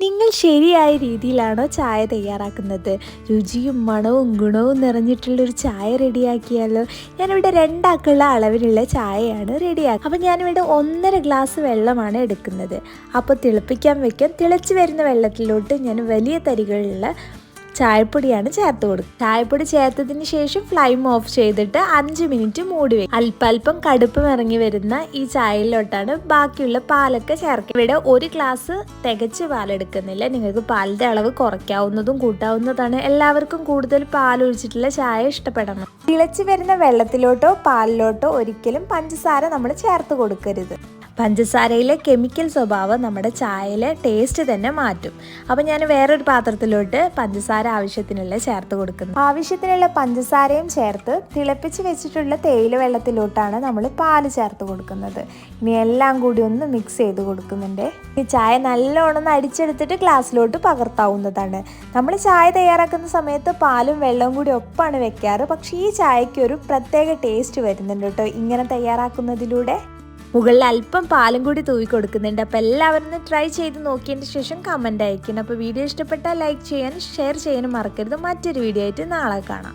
നിങ്ങൾ ശരിയായ രീതിയിലാണോ ചായ തയ്യാറാക്കുന്നത്? രുചിയും മണവും ഗുണവും നിറഞ്ഞിട്ടുള്ളൊരു ചായ റെഡിയാക്കിയാലോ? ഞാനിവിടെ രണ്ടാക്കുള്ള അളവിലുള്ള ചായയാണ് റെഡിയാക്കുക അപ്പോൾ ഞാനിവിടെ ഒന്നര ഗ്ലാസ് വെള്ളമാണ് എടുക്കുന്നത്. അപ്പോൾ തിളപ്പിക്കാൻ വെക്കാൻ തിളച്ച് വരുന്ന വെള്ളത്തിലോട്ട് ഞാൻ വലിയ തരികളുള്ള ചായപ്പൊടിയാണ് ചേർത്ത് കൊടുക്കുക. ചായപ്പൊടി ചേർത്തതിന് ശേഷം ഫ്ലൈം ഓഫ് ചെയ്തിട്ട് അഞ്ച് മിനിറ്റ് മൂടി വെക്കും അല്പല്പം കടുപ്പം ഇറങ്ങി വരുന്ന ഈ ചായയിലോട്ടാണ് ബാക്കിയുള്ള പാലൊക്കെ ചേർക്കുക. ഇവിടെ ഒരു ഗ്ലാസ് തികച്ച് പാലെടുക്കുന്നില്ല. നിങ്ങൾക്ക് പാലിന്റെ അളവ് കുറയ്ക്കാവുന്നതും കൂട്ടാവുന്നതാണ്. എല്ലാവർക്കും കൂടുതൽ പാൽ ഒഴിച്ചിട്ടുള്ള ചായ ഇഷ്ടപ്പെടണം. തിളച്ച് വരുന്ന വെള്ളത്തിലോട്ടോ പാലിലോട്ടോ ഒരിക്കലും പഞ്ചസാര നമ്മൾ ചേർത്ത് കൊടുക്കരുത്. പഞ്ചസാരയിലെ കെമിക്കൽ സ്വഭാവം നമ്മുടെ ചായയിലെ ടേസ്റ്റ് തന്നെ മാറ്റും. അപ്പം ഞാൻ വേറൊരു പാത്രത്തിലോട്ട് പഞ്ചസാര ആവശ്യത്തിനുള്ള ചേർത്ത് കൊടുക്കുന്നു. ആവശ്യത്തിനുള്ള പഞ്ചസാരയും ചേർത്ത് തിളപ്പിച്ച് വെച്ചിട്ടുള്ള തേയില വെള്ളത്തിലോട്ടാണ് നമ്മൾ പാൽ ചേർത്ത് കൊടുക്കുന്നത്. ഇനി എല്ലാം കൂടി ഒന്ന് മിക്സ് ചെയ്ത് കൊടുക്കുന്നുണ്ട്. ഈ ചായ നല്ലോണം അടിച്ചെടുത്തിട്ട് ഗ്ലാസ്സിലോട്ട് പകർത്താവുന്നതാണ്. നമ്മൾ ചായ തയ്യാറാക്കുന്ന സമയത്ത് പാലും വെള്ളവും കൂടി ഒപ്പാണ് വെക്കാറ്. പക്ഷേ ഈ ചായയ്ക്ക് ഒരു പ്രത്യേക ടേസ്റ്റ് വരുന്നുണ്ട് കേട്ടോ ഇങ്ങനെ തയ്യാറാക്കുന്നതിലൂടെ. മുകളിൽ അല്പം പാലും കൂടി തൂവി കൊടുക്കുന്നുണ്ട്. അപ്പോൾ എല്ലാവരും ഒന്ന് ട്രൈ ചെയ്ത് നോക്കിയതിന് ശേഷം കമന്റ് അയക്കണം അപ്പോൾ വീഡിയോ ഇഷ്ടപ്പെട്ടാൽ ലൈക്ക് ചെയ്യാനും ഷെയർ ചെയ്യാനും മറക്കരുത്. മറ്റൊരു വീഡിയോ ആയിട്ട് നാളെ കാണാം.